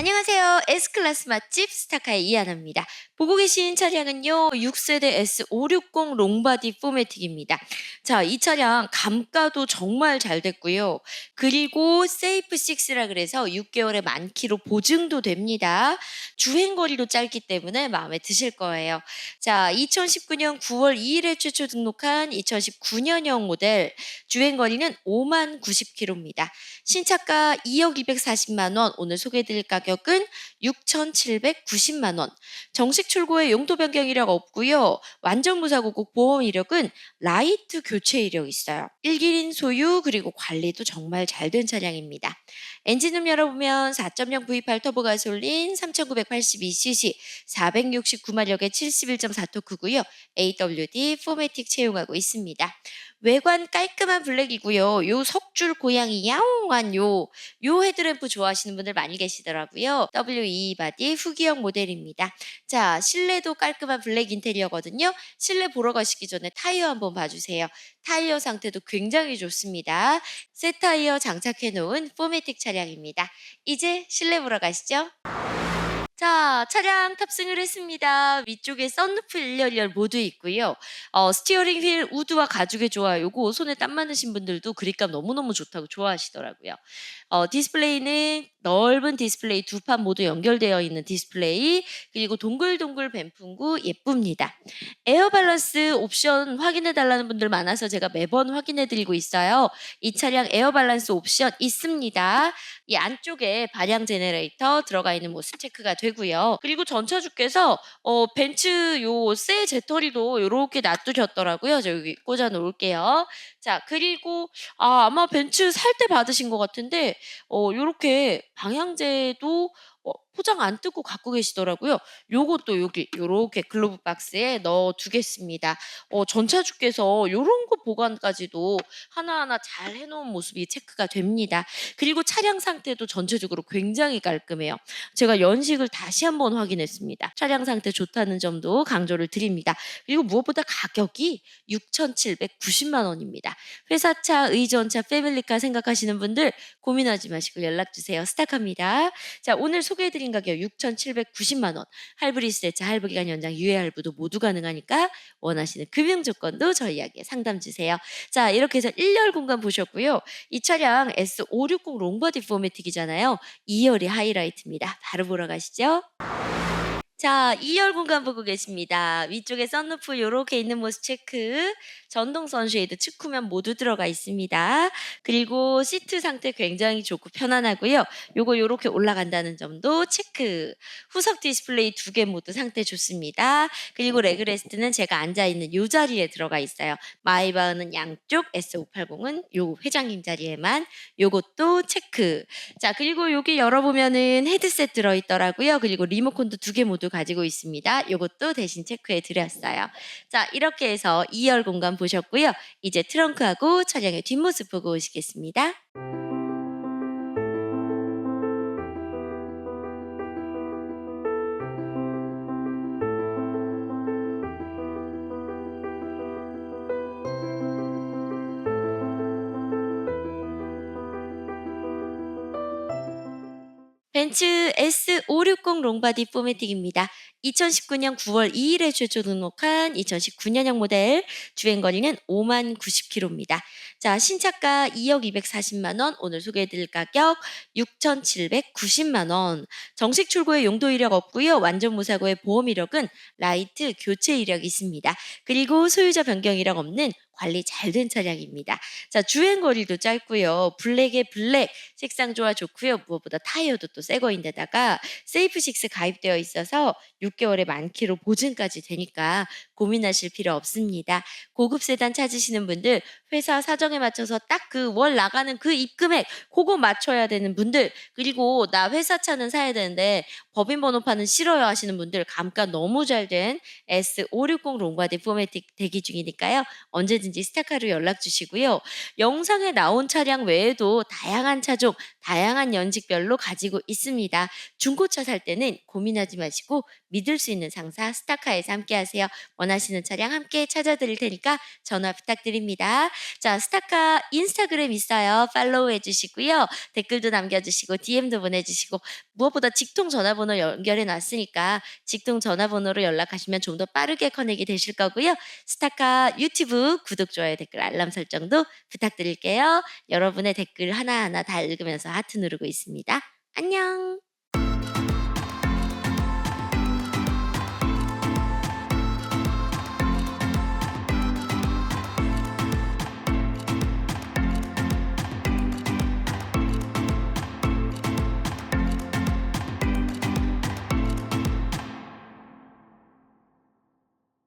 안녕하세요. S클래스 맛집 스타카의 이하나입니다. 보고 계신 차량은요. 6세대 S560 롱바디 포매틱입니다. 자, 이 차량 감가도 정말 잘 됐고요. 그리고 세이프 6라 그래서 6개월의 만키로 보증도 됩니다. 주행거리도 짧기 때문에 마음에 드실 거예요. 자, 2019년 9월 2일에 최초 등록한 2019년형 모델 주행거리는 5만 90km입니다. 신차가 2억 240만 원, 오늘 소개해드릴 가격 은 6,790만 원. 정식 출고에 용도 변경 이력 없고요. 완전 무사고국 보험 이력은 라이트 교체 이력 있어요. 1기린 소유 그리고 관리도 정말 잘 된 차량입니다. 엔진음 열어보면 4.0 V8 터보 가솔린 3,982cc 469마력의 71.4토크고요. AWD 포매틱 채용하고 있습니다. 외관 깔끔한 블랙이고요. 요 석줄 고양이 야옹한 요, 요 헤드램프 좋아하시는 분들 많이 계시더라고요. WE 바디 후기형 모델입니다. 자, 실내도 깔끔한 블랙 인테리어거든요. 실내 보러 가시기 전에 타이어 한번 봐주세요. 타이어 상태도 굉장히 좋습니다. 새 타이어 장착해 놓은 포매틱 차량입니다. 이제 실내 보러 가시죠. 자, 차량 탑승을 했습니다. 위쪽에 썬루프 1열 1열 모두 있고요. 어, 스티어링 휠 우드와 가죽의 조화 요거 손에 땀 많으신 분들도 그립감 너무너무 좋다고 좋아하시더라고요. 어, 디스플레이는 넓은 디스플레이 두 판 모두 연결되어 있는 디스플레이 그리고 동글동글 뱀풍구 예쁩니다. 에어 밸런스 옵션 확인해 달라는 분들 많아서 제가 매번 확인해 드리고 있어요. 이 차량 에어 밸런스 옵션 있습니다. 이 안쪽에 반향 제네레이터 들어가 있는 모습 체크가 되고 요. 그리고 전차주께서 어, 벤츠 요새 제터리도 이렇게 놔두셨더라고요. 저 여기 꽂아 놓을게요. 자 그리고 아, 아마 벤츠 살 때 받으신 것 같은데 어, 요렇게 방향제도 어, 포장 안 뜯고 갖고 계시더라고요. 요것도 여기 요렇게 글로브 박스에 넣어 두겠습니다. 어, 전차주께서 요런 거 보관까지도 하나하나 잘 해놓은 모습이 체크가 됩니다. 그리고 차량 상태도 전체적으로 굉장히 깔끔해요. 제가 연식을 다시 한번 확인했습니다. 차량 상태 좋다는 점도 강조를 드립니다. 그리고 무엇보다 가격이 6,790만 원입니다. 회사차, 의전차, 패밀리카 생각하시는 분들 고민하지 마시고 연락 주세요. 스타카입니다. 자, 오늘 소개해드린 가격 6,790만 원. 할부 리스 대차 할부 기간 연장 유예 할부도 모두 가능하니까 원하시는 금융 조건도 저희에게 상담 주세요. 자, 이렇게 해서 1열 공간 보셨고요. 이 차량 S560 롱버디 포매틱이잖아요. 2열이 하이라이트입니다. 바로 보러 가시죠. 자, 2열 공간 보고 계십니다. 위쪽에 썬루프 요렇게 있는 모습 체크. 전동 선쉐이드 측후면 모두 들어가 있습니다. 그리고 시트 상태 굉장히 좋고 편안하고요. 요거 요렇게 올라간다는 점도 체크. 후석 디스플레이 두 개 모두 상태 좋습니다. 그리고 레그레스트는 제가 앉아 있는 요 자리에 들어가 있어요. 마이바흐는 양쪽, S580은 요 회장님 자리에만 요것도 체크. 자, 그리고 여기 열어보면은 헤드셋 들어 있더라고요. 그리고 리모컨도 두 개 모두 가지고 있습니다. 요것도 대신 체크해 드렸어요. 자, 이렇게 해서 2열 공간 보셨고요. 이제 트렁크하고 차량의 뒷모습 보고 오시겠습니다. 벤츠 S560 롱바디 포매틱입니다. 2019년 9월 2일에 최초 등록한 2019년형 모델 주행 거리는 5만 90km입니다. 자, 신차가 2억 240만 원, 오늘 소개해 드릴 가격 6,790만 원. 정식 출고에 용도 이력 없고요. 완전 무사고의 보험 이력은 라이트 교체 이력이 있습니다. 그리고 소유자 변경 이력 없는 관리 잘 된 차량입니다. 자, 주행 거리도 짧고요. 블랙에 블랙 색상 조화 좋고요. 무엇보다 타이어도 또 새 거인데다가 세이프 6 가입되어 있어서 6개월의 만키로 보증까지 되니까 고민하실 필요 없습니다. 고급 세단 찾으시는 분들 회사 사정에 맞춰서 딱 그 월 나가는 그 입금액 그거 맞춰야 되는 분들 그리고 나 회사 차는 사야 되는데 법인 번호판은 싫어요 하시는 분들 감가 너무 잘 된 S560 롱바디 포매틱 대기 중이니까요. 언제든지 스타카로 연락 주시고요. 영상에 나온 차량 외에도 다양한 차종, 다양한 연식별로 가지고 있습니다. 중고차 살 때는 고민하지 마시고 믿을 수 있는 상사 스타카에서 함께 하세요. 원하시는 차량 함께 찾아드릴 테니까 전화 부탁드립니다. 자, 스타카 인스타그램 있어요. 팔로우 해주시고요. 댓글도 남겨주시고 DM도 보내주시고 무엇보다 직통 전화번호 연결해 놨으니까 직통 전화번호로 연락하시면 좀 더 빠르게 커넥이 되실 거고요. 스타카 유튜브 구독, 좋아요, 댓글, 알람 설정도 부탁드릴게요. 여러분의 댓글 하나하나 다 읽으면서 하트 누르고 있습니다. 안녕.